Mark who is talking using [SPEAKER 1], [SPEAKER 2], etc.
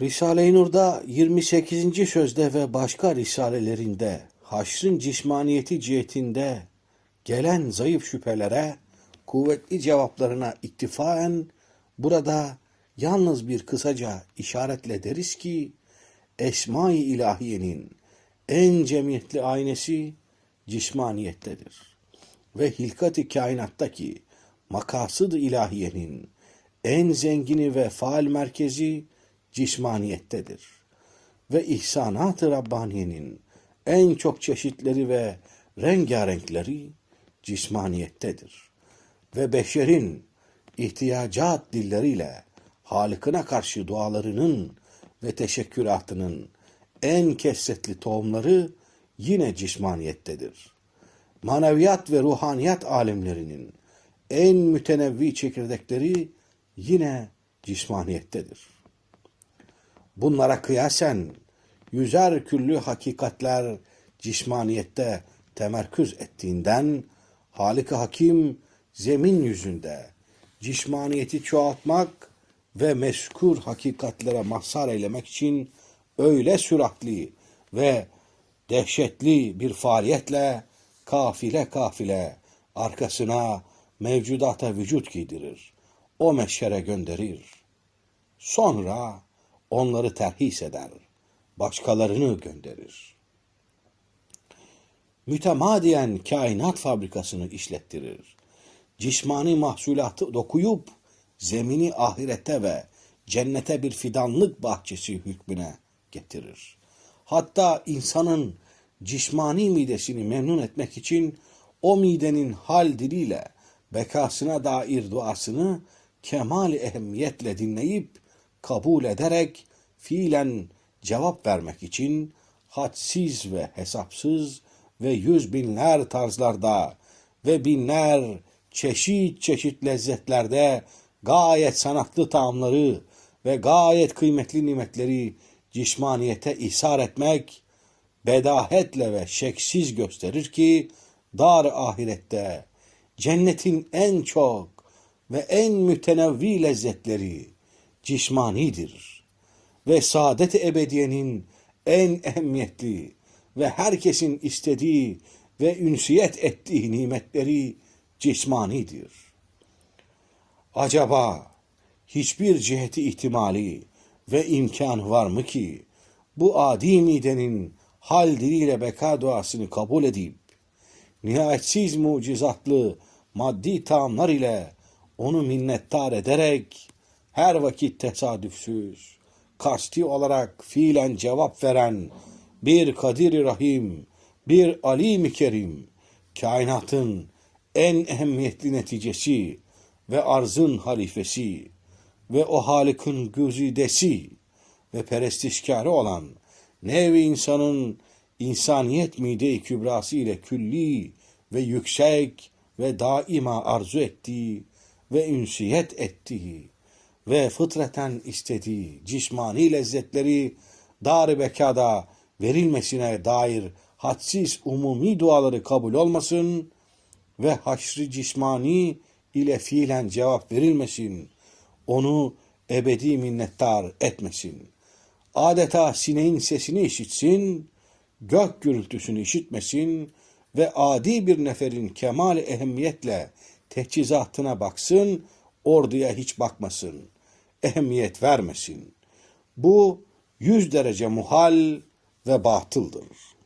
[SPEAKER 1] Risale-i Nur'da 28. sözde ve başka risalelerinde haşrın cismaniyeti cihetinde gelen zayıf şüphelere kuvvetli cevaplarına iktifaen burada yalnız bir kısaca işaretle deriz ki Esma-i İlahiye'nin en cemiyetli aynesi cismaniyettedir. Ve hilkat-ı kainattaki makasıd-ı ilahiyenin en zengini ve faal merkezi cismaniyettedir. Ve ihsanat-ı Rabbaniye'nin en çok çeşitleri ve rengarenkleri cismaniyettedir. Ve beşerin ihtiyacat dilleriyle Halık'ına karşı dualarının ve teşekküratının en kesretli tohumları yine cismaniyettedir. Maneviyat ve ruhaniyat alimlerinin en mütenevvi çekirdekleri yine cismaniyettedir. Bunlara kıyasen yüzer küllü hakikatler cismaniyette temerküz ettiğinden Halik-i Hakim zemin yüzünde cismaniyeti çoğaltmak ve meskur hakikatlere mahsar eylemek için öyle süratli ve dehşetli bir faaliyetle kafile kafile arkasına mevcudata vücut giydirir. O meşhere gönderir. Sonra onları terhis eder. Başkalarını gönderir. Mütemadiyen kainat fabrikasını işlettirir. Cismani mahsulatı dokuyup zemini ahirete ve cennete bir fidanlık bahçesi hükmüne getirir. Hatta insanın cismani midesini memnun etmek için o midenin hal diliyle bekasına dair duasını kemal ehemmiyetle dinleyip kabul ederek fiilen cevap vermek için hadsiz ve hesapsız ve yüz binler tarzlarda ve binler çeşit çeşit lezzetlerde gayet sanatlı taamları ve gayet kıymetli nimetleri cismaniyete ihsar etmek bedahetle ve şeksiz gösterir ki dar ahirette cennetin en çok ve en mütenevvi lezzetleri cismanidir ve saadet-i ebediyenin en ehemmiyetli ve herkesin istediği ve ünsiyet ettiği nimetleri cismanidir. Acaba hiçbir ciheti ihtimali ve imkan var mı ki bu adi midenin hal diliyle beka duasını kabul edip nihayetsiz mucizatlı maddi taamlar ile onu minnettar ederek her vakit tesadüfsüz, kasti olarak fiilen cevap veren bir Kadir-i Rahim, bir Alim-i Kerim, kainatın en ehemmiyetli neticesi ve arzın halifesi ve o Halık'ın güzidesi ve perestişkarı olan nevi insanın insaniyet mide-i kübrası ile külli ve yüksek ve daima arzu ettiği ve ünsiyet ettiği ve fıtraten istediği cismani lezzetleri dar bekada verilmesine dair hadsiz umumi duaları kabul olmasın ve haşri cismani ile fiilen cevap verilmesin, onu ebedi minnettar etmesin. Adeta sineğin sesini işitsin, gök gürültüsünü işitmesin ve adi bir neferin kemal ehemmiyetle teçhizatına baksın, orduya hiç bakmasın, ehemmiyet vermesin. Bu yüz derece muhal ve batıldır.